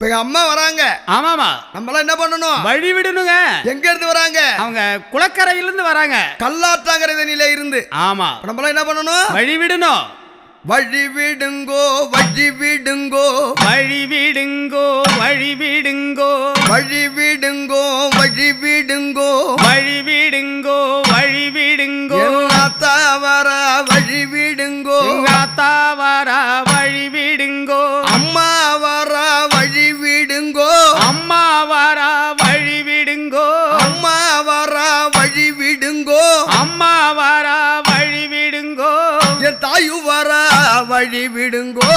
இப்ப எங்க அம்மா வராங்க. ஆமாமா. நம்மளாம் என்ன பண்ணணும்? வழி விடணுங்க எங்க இருந்து வராங்க? அவங்க குளக்கரையில இருந்து வராங்க கல்லாத்தாங்கரையில இருந்து. ஆமா. நம்மளாம் என்ன பண்ணணும்? வழி விடணும் வழி விடுங்கோ வழி விடுங்கோ வழி விடுங்கோ வழி விடுங்கோ வழி விடுங்கோ விடுங்கோ.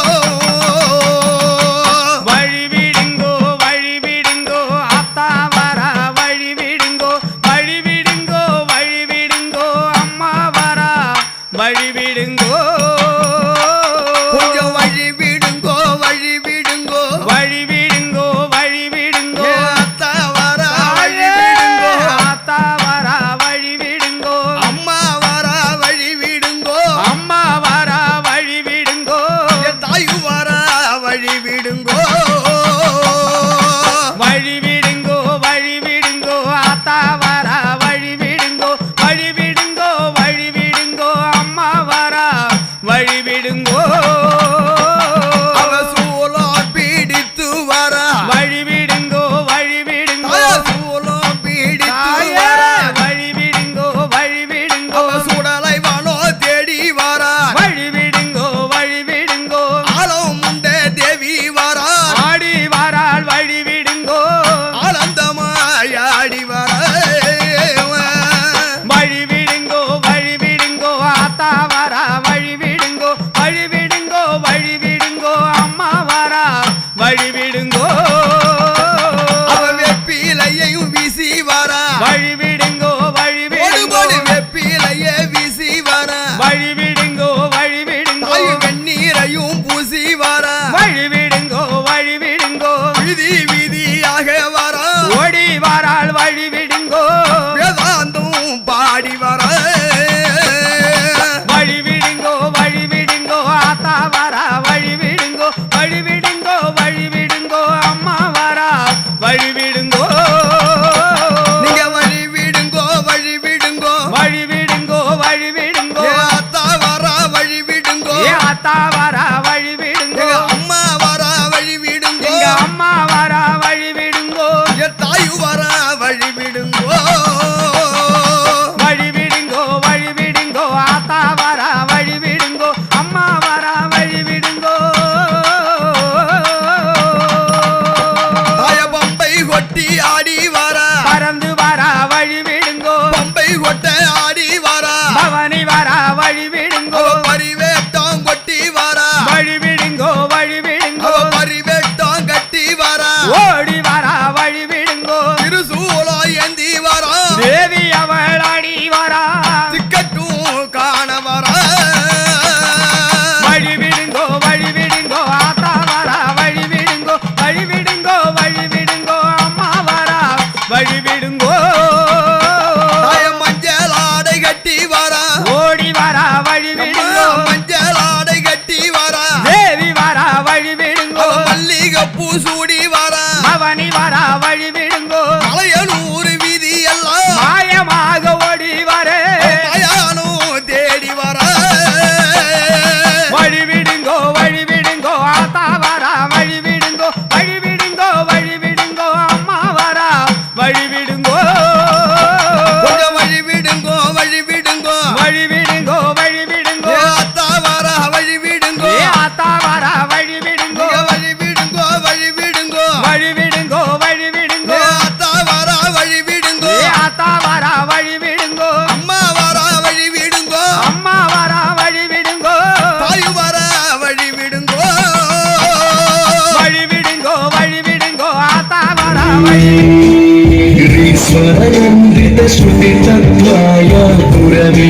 శ్రుతి తత్వాయ పురవే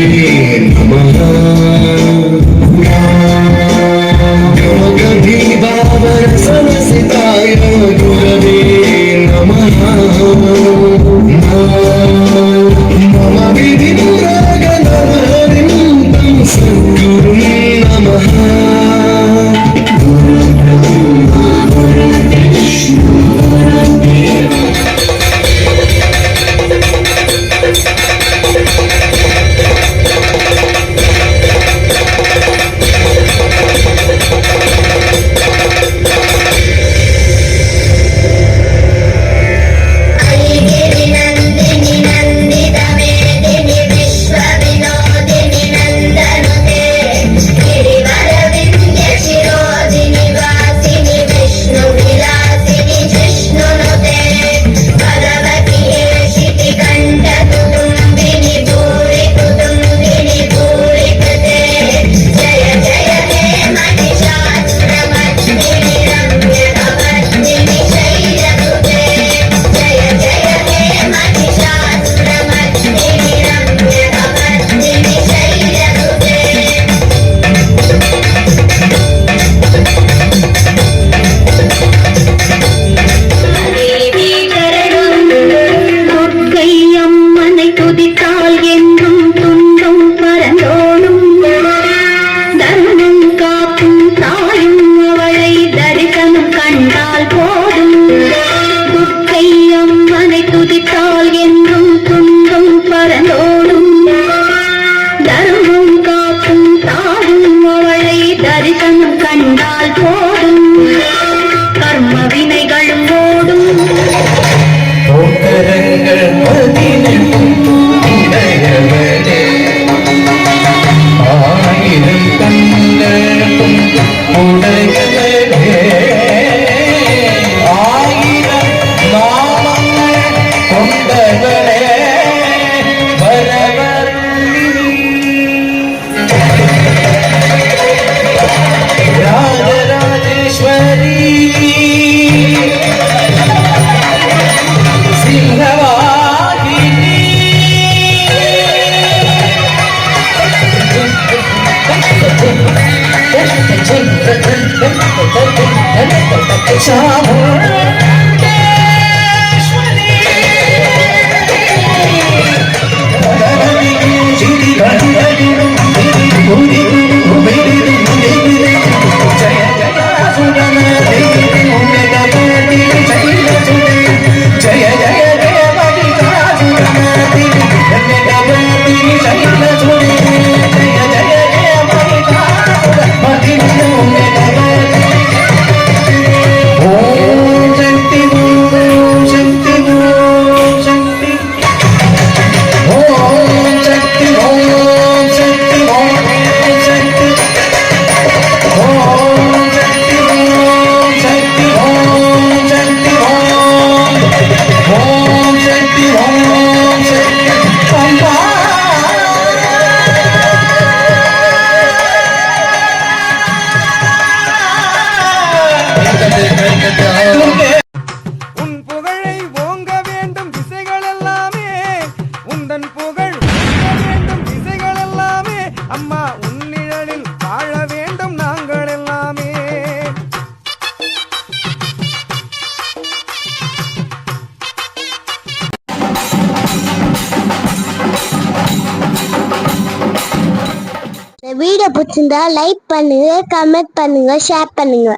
నమ. शाम பிடிச்சிருந்தா லைக் பண்ணுங்க கமெண்ட் பண்ணுங்க ஷேர் பண்ணுங்க.